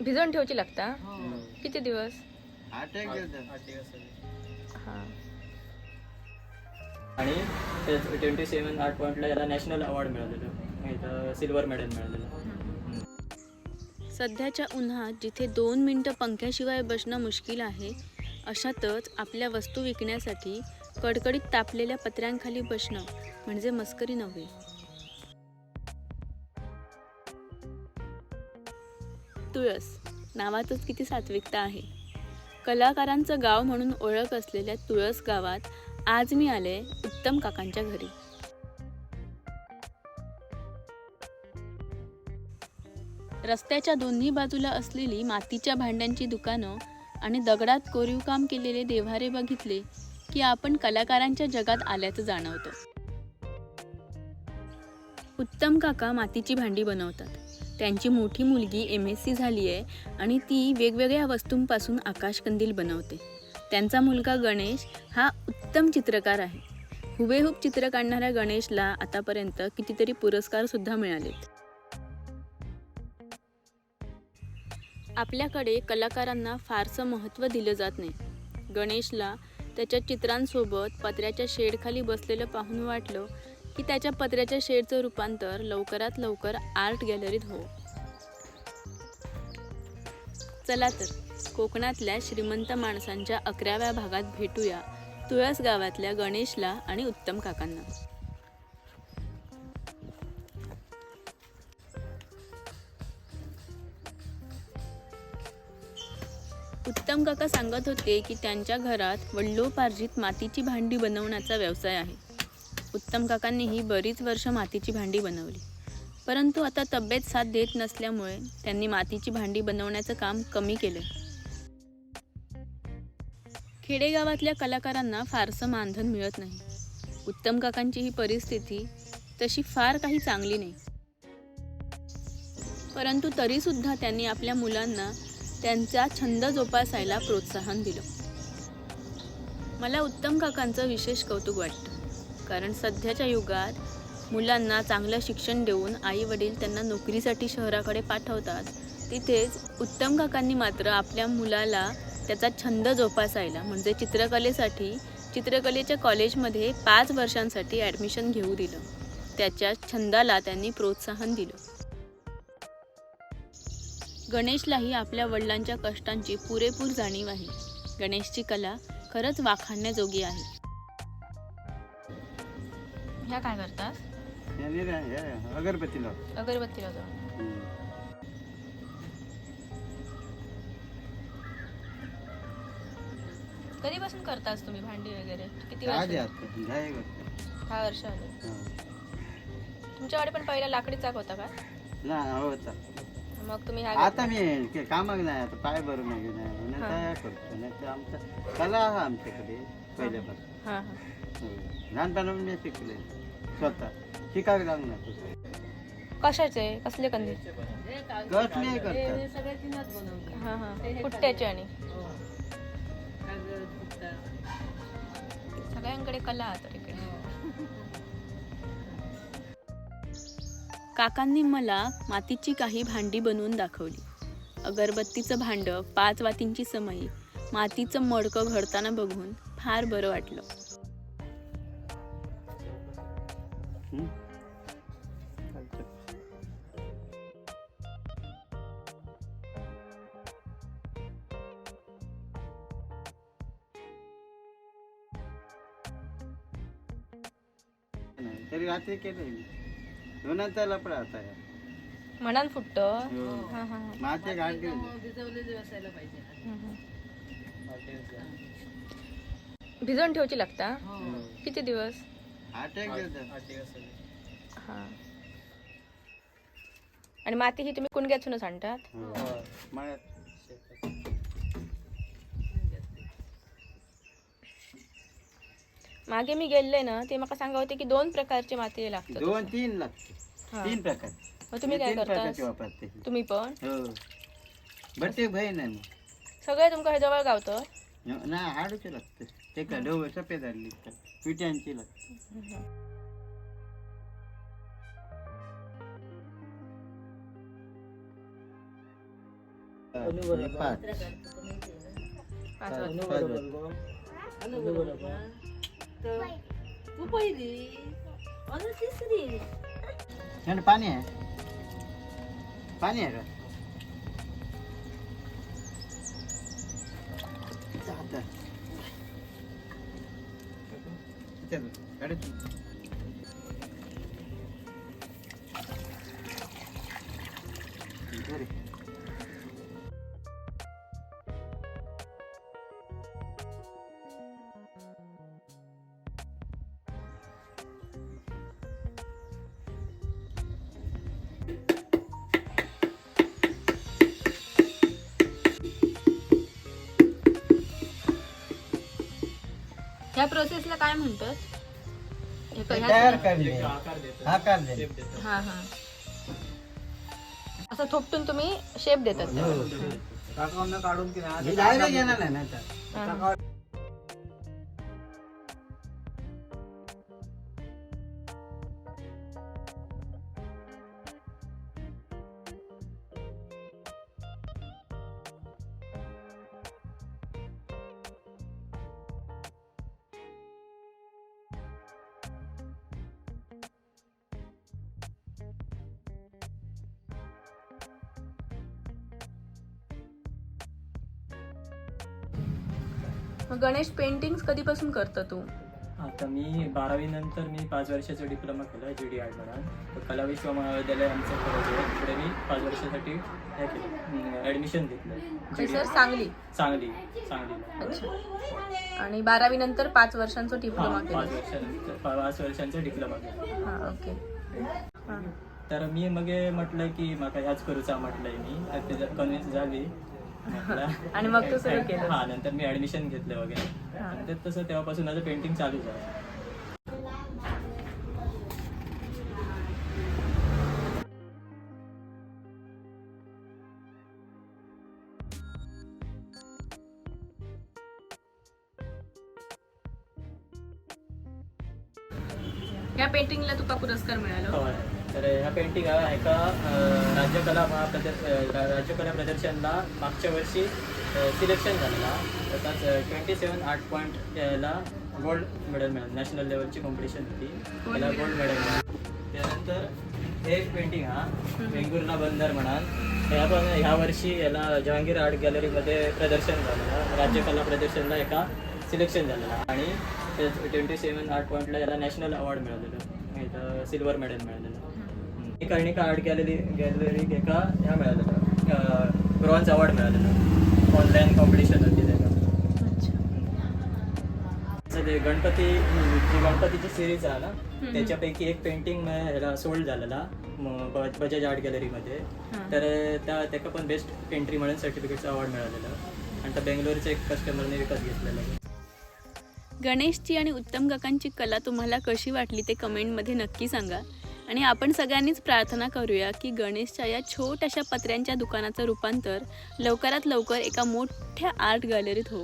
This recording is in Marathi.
भिजवून ठेवची लागता? हो. किती दिवस? आठ एक दिवस हा. आणि ट्वेंटी सेवन आर्ट पॉईंटला याला नॅशनल अवॉर्ड मिळालेलं. सिल्वर मेडल मिळालेलं. सध्याच्या उन्हात जिथे दोन मिनटं पंख्याशिवाय बसणं मुश्किल आहे अशातच आपल्या वस्तू विकण्यासाठी कडकडीत तापलेल्या पत्र्यांखाली बसणं म्हणजे मस्करी नव्हे. तुळस नावातच किती सात्विकता आहे. कलाकारांचं गाव म्हणून ओळख असलेल्या तुळस गावात आज मी आले उत्तम काकांच्या घरी. रस्त्याच्या दोन्ही बाजूला असलेली मातीच्या भांड्यांची दुकानं आणि दगडात कोरीव काम केलेले देव्हारे बघितले की आपण कलाकारांच्या जगात आल्याचं जाणवतं. उत्तम काका मातीची भांडी बनवतात. त्यांची मोठी मुलगी एम एस सी झाली आहे आणि ती वेगवेगळ्या वस्तूंपासून आकाशकंदील बनवते. त्यांचा मुलगा गणेश हा उत्तम चित्रकार आहे. हुबेहूब चित्र काढणाऱ्या गणेशला आतापर्यंत कितीतरी पुरस्कारसुद्धा मिळालेत. आपल्याकडे कलाकारांना फारसं महत्त्व दिलं जात नाही. गणेशला त्याच्या चित्रांसोबत पत्र्याच्या शेडखाली बसलेलं पाहून वाटलं की त्याच्या पत्र्याच्या शेडचं रूपांतर लवकरात लवकर आर्ट गॅलरीत हो. चला तर कोकणातल्या श्रीमंत माणसांच्या अकराव्या भागात भेटूया तुळस गावातल्या गणेशला आणि उत्तम काकांना. उत्तम काका सांगत होते की त्यांच्या घरात वडिलोपार्जित मातीची भांडी बनवण्याचा व्यवसाय आहे. उत्तम काकांनी ही बरीच वर्ष मातीची भांडी बनवली. परंतु आता तब्येत साथ देत नसल्यामुळे त्यांनी मातीची भांडी बनवण्याचं काम कमी केलं खेडेगावातल्या कलाकारांना फारसं मानधन मिळत नाही. उत्तम काकांची ही परिस्थिती तशी फार काही चांगली नाही. परंतु तरीसुद्धा त्यांनी आपल्या मुलांना त्यांचा छंद जोपासायला प्रोत्साहन दिलं. मला उत्तम काकांचं विशेष कौतुक वाटतं. कारण सध्याच्या युगात मुलांना चांगलं शिक्षण देऊन आई वडील त्यांना नोकरीसाठी शहराकडे पाठवतात. तिथेच उत्तम काकांनी मात्र आपल्या मुलाला त्याचा छंद जोपासायला म्हणजे चित्रकलेसाठी चित्रकलेच्या कॉलेजमध्ये पाच वर्षांसाठी ॲडमिशन घेऊ दिलं. त्याच्या छंदाला त्यांनी प्रोत्साहन दिलं. गणेशलाही आपल्या वडिलांच्या कष्टांची पुरेपूर जाणीव आहे. गणेशची कला खरंच वाखाणण्याजोगी आहे. ह्या काय करतात याने रे- हे अगरबत्ती लाव अगरबत्ती लावतो कधीपासून करतास तुम्ही भांडी वगैरे? किती आज वर्ष दहा एक वर्ष. दहा वर्ष आले हा. तुमच्याकडे पण पहिला लाकडी चाक होता का? ना होता. मग तुम्ही हा आता मी के- कामाक नाही आता पाय भरून नाही नाही तयार करतो? नाही तर आमचा कला आमच्याकडे पहिल्यापासून. हा हा. हो. लहानपणापासून मी शिकले स्वतः. शिकायला लागणार कशाचे? कसले कंदील? कसले करतात? हा हा पुट्ट्याचे आणि? सगळ्यांकडे कला आहे तर इकडे काकांनी मला मातीची काही भांडी बनवून दाखवली. अगरबत्तीचं भांड पाच वातींची समई मातीचं मडकं घडताना बघून फार बरं वाटलं. नाही, तरी रात्री केलं दोनांचा लपडा होता या. मनान फुटत. हो. हा हा माझे घाट गेले भिजवून ठेवची लागता? हो. किती दिवस? आठ एक दिवस हा. आणि माती ही तुम्ही कुणग्यातूनच आणतात? हो. मळ्यात. मागे मी गेले ना ते मला सांगा होते की दोन प्रकारचे माती लागतात दोन तीन लागते. हा. तीन प्रकार. मग तुम्ही काय तीन करता प्रकारचे वापरते. तुम्ही पण? हो. बटे बहीण आहे ना. सगळे तुमका हे जवळ गावतं नाही हाडूचे लागते. ते का ढोबळ सफेद आली पिट्यांची लागते. पाच आणि पाच. पाच पाच वाजता. तू पहिली अजून तिसरी आणि पाणी आहे पाणी आहे का गाडीत ह्या प्रोसेसला काय म्हणतात? हे क- ह्या- तयार करणे आकार देतो आकार देणे शेप देतो हा हा. असं थोपटून तुम्ही शेप देतात. त्याला. हे. जायला घेणार नाही ना आता. हा, हा. मग गणेश पेंटिंग कधीपासून करतो तू? आता मी बारावी नंतर मी पाच वर्षाचा डिप्लोमा केला जी डी आर्ट म्हणून तर कला विश्व महाविद्यालय आमचं कॉलेज आहे. तिकडे मी पाच वर्षासाठी हे केलं. ॲडमिशन घेतलं. सर सांगली? सांगली. अच्छा. आणि बारावी नंतर पाच वर्षांचा डिप्लोमा पाच केला. वर्षानंतर पाच वर्षांचा डिप्लोमा केला. ओके तर मी मग म्हटलं की म्हाका ह्याच करूचा म्हटलंय मी. तर त्याच्यात कन्व्हिन्स झाली म्हटलं आणि मग तू सुरू केलं. हा नंतर मी ऍडमिशन घेतलं वगैरे हा. आणि ते तसं तेव्हापासून माझं पेंटिंग चालू झालं ह्या पेंटिंगला तुका पुरस्कार मिळाला होय. तर ह्या पेंटिंग एका राज्यकला महाप्रदर्श राज्यकला प्रदर्शनला मागच्या वर्षी सिलेक्शन झालेला. त्यात ट्वेंटी सेवन आर्ट पॉईंट याला गोल्ड मेडल मिळालं. नॅशनल लेवलची कॉम्पिटिशन होती. त्याला गोल्ड मेडल मिळालं. त्यानंतर हे एक पेंटिंग हा वेंगुर्ला बंदर म्हणाल. ह्या पण ह्या वर्षी याला जहांगीर आर्ट गॅलरीमध्ये प्रदर्शन झालेलं. राज्यकला प्रदर्शनला एका सिलेक्शन झालेलं. आणि ट्वेंटी सेवन आर्ट पॉईंटला याला नॅशनल अवॉर्ड मिळालेलं. सिल्वर मेडल मिळालेलं. कर्णिका आर्ट गॅलरी गॅलरी एका ह्या मिळालेलं. ब्रॉन्झ अवॉर्ड मिळालेलं ऑनलाईन कॉम्पिटिशन होती ते गणपती जी गणपतीची सिरीज आहे ना त्याच्यापैकी एक पेंटिंग ह्याला सोल्ड झालेला बजाज आर्ट गॅलरीमध्ये. तर त्या त्याका पण बेस्ट एंट्री म्हणून सर्टिफिकेटचं अवॉर्ड मिळालेलं. आणि त्या बेंगलोरचं एक कस्टमरने विकत घेतलेलं. गणेशची आणि उत्तम काकांची कला तुम्हाला कशी वाटली ते कमेंटमध्ये नक्की सांगा. आणि आपण सगळ्यांनीच प्रार्थना करूया की गणेशच्या या छोट्याशा पत्र्यांच्या दुकानाचं रूपांतर लवकरात लवकर एका मोठ्या आर्ट गॅलरीत हो.